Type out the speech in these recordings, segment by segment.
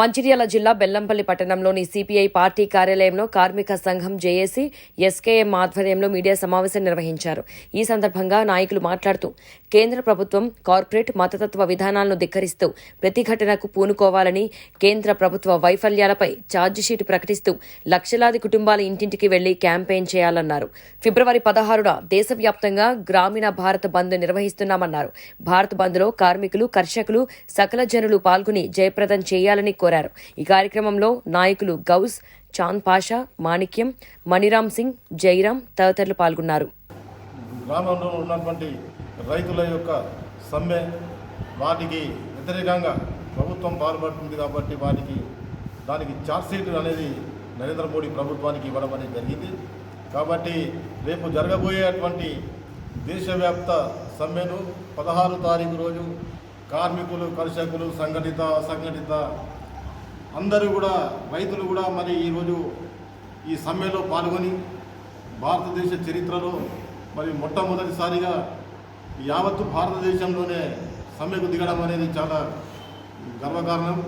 మంచిర్యాల జిల్లా బెల్లంపల్లి పట్టణంలోని CPI party కార్యాలయంలో కార్మిక సంఘం జేఏసీ ఎస్కేఎం ఆధ్వర్యంలో మీడియా సమావేశం నిర్వహించారు. ఈ సందర్భంగా నాయకులు మాట్లాడుతూ కేంద్ర ప్రభుత్వం కార్పొరేట్ మతతత్వ విధానాలను ధిక్కరిస్తూ ప్రతిఘటనకు పూనుకోవాలని కేంద్ర ప్రభుత్వ వైఫల్యాలపై ఛార్జిషీట్ ప్రకటిస్తూ లక్షలాది కుటుంబాల ఇంటింటికి వెళ్ళి క్యాంపెయిన్ చేయాలన్నారు. ఫిబ్రవరి పదహారున దేశవ్యాప్తంగా గ్రామీణ భారత్ బంద్ నిర్వహిస్తున్నామన్నారు. భారత్ బంద్లో కార్మికులు కర్షకులు సకల జనులు పాల్గొని జయప్రదం చేయాలని కోరారు. ఈ కార్యక్రమంలో నాయకులు గౌస్ చాంద్ పాషా మాణిక్యం మణిరామ్ సింగ్ జైరామ్ తదితరులు పాల్గొన్నారు. గ్రామంలో ఉన్నటువంటి రైతుల యొక్క సమ్మె వాటికి వ్యతిరేకంగా ప్రభుత్వం పాల్పడుతుంది కాబట్టి వాటికి దానికి ఛార్జ్షీట్ అనేది నరేంద్ర మోడీ ప్రభుత్వానికి ఇవ్వడం అనేది జరిగింది. కాబట్టి రేపు జరగబోయేటువంటి దేశవ్యాప్త సమ్మెను పదహారు తారీఖు రోజు కార్మికులు కర్షకులు సంఘటిత అసంఘటిత అందరూ కూడా రైతులు కూడా మరి ఈరోజు ఈ సమ్మెలో పాల్గొని భారతదేశ చరిత్రలో మరి మొట్టమొదటిసారిగా యావత్తు భారతదేశంలోనే సమ్మెకు దిగడం అనేది చాలా గర్వకారణం.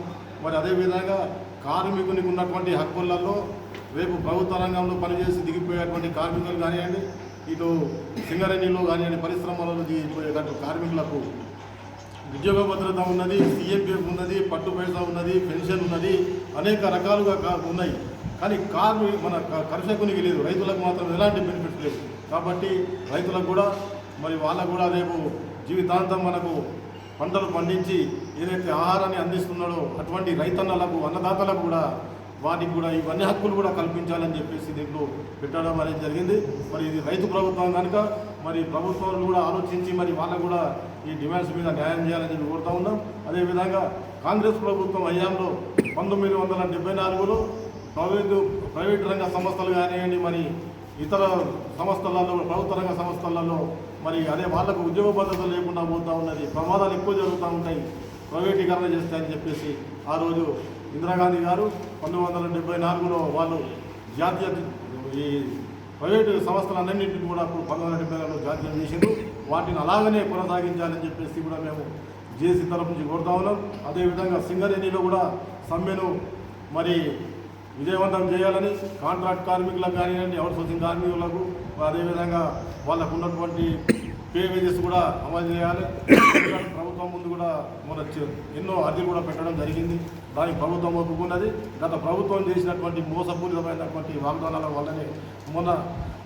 మరి అదేవిధంగా కార్మికునికి ఉన్నటువంటి హక్కులలో రేపు ప్రభుత్వ రంగంలో పనిచేసి దిగిపోయేటువంటి కార్మికులు కానివ్వండి ఇటు సింగరేణిలో కానివ్వండి పరిశ్రమలలో దిగిపోయేటట్టు కార్మికులకు ఉద్యోగ భద్రత ఉన్నది సీఎంపీఎఫ్ ఉన్నది పట్టు పైసా ఉన్నది పెన్షన్ ఉన్నది అనేక రకాలుగా ఉన్నాయి. కానీ కార్మి మన కర్షకునికి లేదు రైతులకు మాత్రం ఎలాంటి బెనిఫిట్స్ లేవు. కాబట్టి రైతులకు కూడా మరి వాళ్ళకు కూడా రేపు జీవితాంతం మనకు పంటలు పండించి ఏదైతే ఆహారాన్ని అందిస్తున్నాడో అటువంటి రైతన్నలకు అన్నదాతలకు కూడా వాటికి కూడా ఇవన్నీ హక్కులు కూడా కల్పించాలని చెప్పేసి దీంట్లో పెట్టడం అనేది జరిగింది. మరి ఇది రైతు ప్రభుత్వం కనుక మరి ప్రభుత్వాలు కూడా ఆలోచించి మరి వాళ్ళకు కూడా ఈ డిమాండ్స్ మీద న్యాయం చేయాలని చెప్పి కోరుతా ఉన్నాం. అదేవిధంగా కాంగ్రెస్ ప్రభుత్వం హయాంలో పంతొమ్మిది వందల డెబ్బై నాలుగులో ప్రైవేటు ప్రైవేట్ రంగ సంస్థలు కానివ్వండి మరి ఇతర సంస్థలలో ప్రభుత్వ రంగ సంస్థలలో మరి అదే వాళ్ళకు ఉద్యోగ భద్రత లేకుండా పోతూ ఉన్నది ప్రమాదాలు ఎక్కువ జరుగుతూ ఉంటాయి ప్రైవేటీకరణ చేస్తాయని చెప్పేసి ఆ రోజు ఇందిరాగాంధీ గారు పంతొమ్మిది వందల డెబ్బై నాలుగులో వాళ్ళు జాతీయ ఈ ప్రైవేటు సంస్థలన్నింటినీ కూడా అప్పుడు పంతొమ్మిది వందల డెబ్బై నాలుగులో జాతీయం చేసిండ్రు. వాటిని అలాగనే కొనసాగించాలని చెప్పేసి కూడా మేము జేసీ తరఫు నుంచి కోరుతా ఉన్నాం. అదేవిధంగా సింగరేణిలో కూడా సమ్మెను మరి విజయవంతం చేయాలని కాంట్రాక్ట్ కార్మికులకు కానివ్వండి అవుట్ సోర్సింగ్ కార్మికులకు అదేవిధంగా వాళ్ళకు ఉన్నటువంటి పే వేజెస్ కూడా అమలు చేయాలి. ప్రభుత్వం ముందు కూడా మన ఎన్నో అర్జీలు కూడా పెట్టడం జరిగింది. దానికి ప్రభుత్వం ఒప్పుకున్నది. గత ప్రభుత్వం చేసినటువంటి మోసపూరితమైనటువంటి వాగ్దానాల వల్లనే మొన్న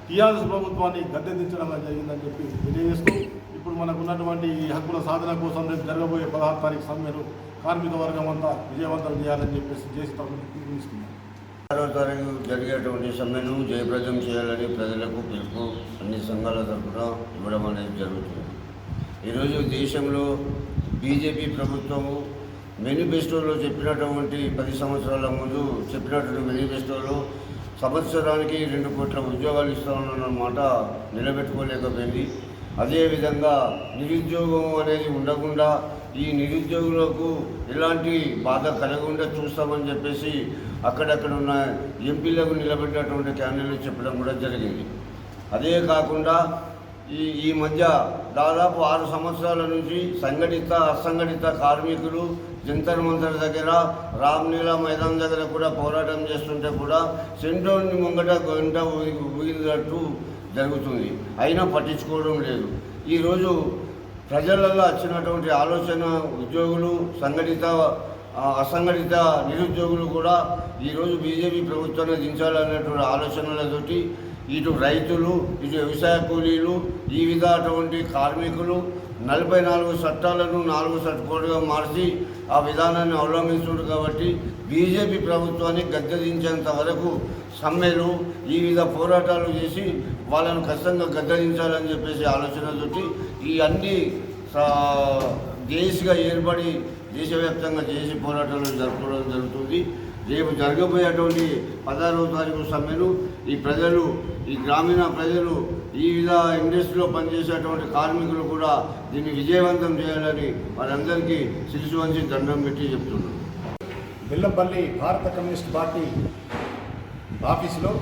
టీఆర్ఎస్ ప్రభుత్వాన్ని గద్దెదించడం జరిగిందని చెప్పి తెలియజేస్తూ ఇప్పుడు మనకు ఉన్నటువంటి ఈ హక్కుల సాధన కోసం రేపు జరగబోయే పదహారు తారీఖు సమ్మెను కార్మిక వర్గం అంతా విజయవంతం చేయాలని చెప్పేసి చేసి తరఫున పిలుపునిస్తున్నాం. తారీఖు జరిగేటువంటి సమ్మెను జయప్రదం చేయాలని ప్రజలకు పిలుపు అన్ని సంఘాల తరఫున ఇవ్వడం అనేది జరుగుతుంది. ఈరోజు దేశంలో బీజేపీ ప్రభుత్వము మేనిఫెస్టోలో చెప్పినటువంటి పది సంవత్సరాల ముందు చెప్పినటువంటి మేనిఫెస్టోలో సంవత్సరానికి రెండు కోట్ల ఉద్యోగాలు ఇస్తామన్న మాట నిలబెట్టుకోలేకపోయింది. అదేవిధంగా నిరుద్యోగం అనేది ఉండకుండా ఈ నిరుద్యోగులకు ఎలాంటి బాధ కలగకుండా చూస్తామని చెప్పేసి అక్కడక్కడ ఉన్న ఎంపీలకు నిలబెట్టినటువంటి క్యాండిడేట్లు చెప్పడం కూడా జరిగింది. అదే కాకుండా ఈ ఈ మధ్య దాదాపు ఆరు సంవత్సరాల నుంచి సంఘటిత అసంఘటిత కార్మికులు జంతర్ మంతర్ దగ్గర రామ్లీలా మైదాన్ దగ్గర కూడా పోరాటం చేస్తుంటే కూడా సెంట్రోని ముంగట గంట ఊగి- ఊగినట్టు జరుగుతుంది. అయినా పట్టించుకోవడం లేదు. ఈరోజు ప్రజలలో వచ్చినటువంటి ఆలోచన ఉద్యోగులు సంఘటిత అసంఘటిత నిరుద్యోగులు కూడా ఈరోజు బీజేపీ ప్రభుత్వాన్ని దించాలనేటువంటి ఆలోచనలతోటి ఇటు రైతులు ఇటు వ్యవసాయ కూలీలు ఈ విధటువంటి కార్మికులు నలభై నాలుగు చట్టాలను నాలుగు చట్టకోడుగా మార్చి ఆ విధానాన్ని అవలంబిస్తున్నారు కాబట్టి బీజేపీ ప్రభుత్వాన్ని గద్దెదించేంత వరకు సమ్మెలు ఈ విధ పోరాటాలు చేసి వాళ్ళను ఖచ్చితంగా గద్దెదించాలని చెప్పేసి ఆలోచనతోటి ఈ అన్ని సా- దేశగా ఏర్పడి దేశవ్యాప్తంగా చేసి పోరాటాలు జరుపుకోవడం జరుగుతుంది. రేపు జరగబోయేటువంటి పదహారవ తారీఖు సమ్మెను ఈ ప్రజలు ఈ గ్రామీణ ప్రజలు ఈ విధ ఇండస్ట్రీలో పనిచేసేటువంటి కార్మికులు కూడా దీన్ని విజయవంతం చేయాలని వారందరికీ శిరసు వంచి దండం పెట్టి చెప్తున్నారు బిల్లపల్లి భారత కమ్యూనిస్ట్ పార్టీ ఆఫీసులో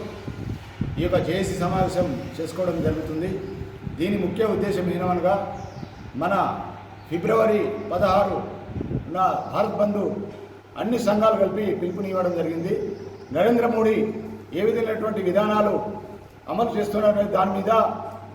ఈ యొక్క జేఏసీ సమావేశం చేసుకోవడం జరుగుతుంది. దీని ముఖ్య ఉద్దేశం ఏమనగా మన ఫిబ్రవరి పదహారు నా భారత్ బంధు అన్ని సంఘాలు కలిపి పిలుపునివ్వడం జరిగింది. నరేంద్ర మోడీ ఏ విధమైనటువంటి విధానాలు అమలు చేస్తున్నారనే దాని మీద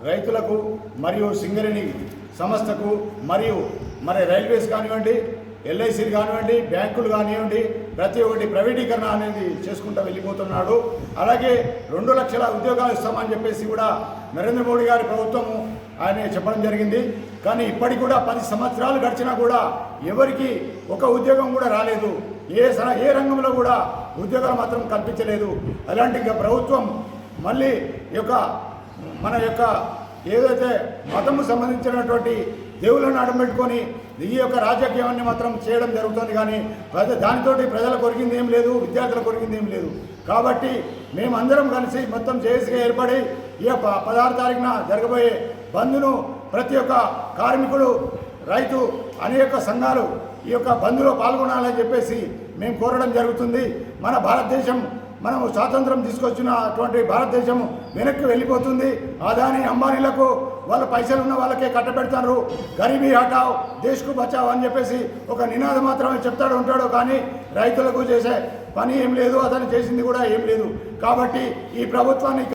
రైతులకు మరియు సింగరేణి సంస్థకు మరియు మరి రైల్వేస్ కానివ్వండి ఎల్ఐసీలు కానివ్వండి బ్యాంకులు కానివ్వండి ప్రతి ఒక్కటి ప్రైవేటీకరణ అనేది చేసుకుంటూ వెళ్ళిపోతున్నాడు. అలాగే రెండు లక్షల ఉద్యోగాలు ఇస్తామని చెప్పేసి కూడా నరేంద్ర మోడీ గారి ప్రభుత్వము ఆయన చెప్పడం జరిగింది. కానీ ఇప్పటికి కూడా పది సంవత్సరాలు గడిచినా కూడా ఎవరికి ఒక ఉద్యోగం కూడా రాలేదు. ఏ స- ఏ రంగంలో కూడా ఉద్యోగాలు మాత్రం కల్పించలేదు. అలాంటి ప్రభుత్వం మళ్ళీ యొక్క మన యొక్క ఏదైతే మతము సంబంధించినటువంటి దేవుళ్ళను అడమెట్టుకొని ఈ యొక్క రాజకీయాన్ని మాత్రం చేయడం జరుగుతుంది కానీ ప్రజ దానితోటి ప్రజల కొరిగింది ఏం లేదు విద్యార్థుల కొరిగింది ఏం లేదు. కాబట్టి మేమందరం కలిసి మొత్తం జేఏసీగా ఏర్పడి ఈ యొక్క పదహారు తారీఖున జరగబోయే బంద్ను ప్రతి ఒక్క కార్మికుడు రైతు అనేక సంఘాలు ఈ యొక్క బంద్లో పాల్గొనాలని చెప్పేసి మేము కోరడం జరుగుతుంది. మన భారతదేశం మనము స్వాతంత్రం తీసుకొచ్చినటువంటి భారతదేశం వెనక్కి వెళ్ళిపోతుంది. అదాని అంబానీలకు వాళ్ళ పైసలు ఉన్న వాళ్ళకే కట్టబెడతారు. గరీబీ హటావ్ దేశ్కు బచావ్ అని చెప్పేసి ఒక నినాదం మాత్రమే చెప్తాడు ఉంటాడు కానీ రైతులకు చేసే పని ఏం లేదు అతను చేసింది కూడా ఏం లేదు. కాబట్టి ఈ ప్రభుత్వాన్ని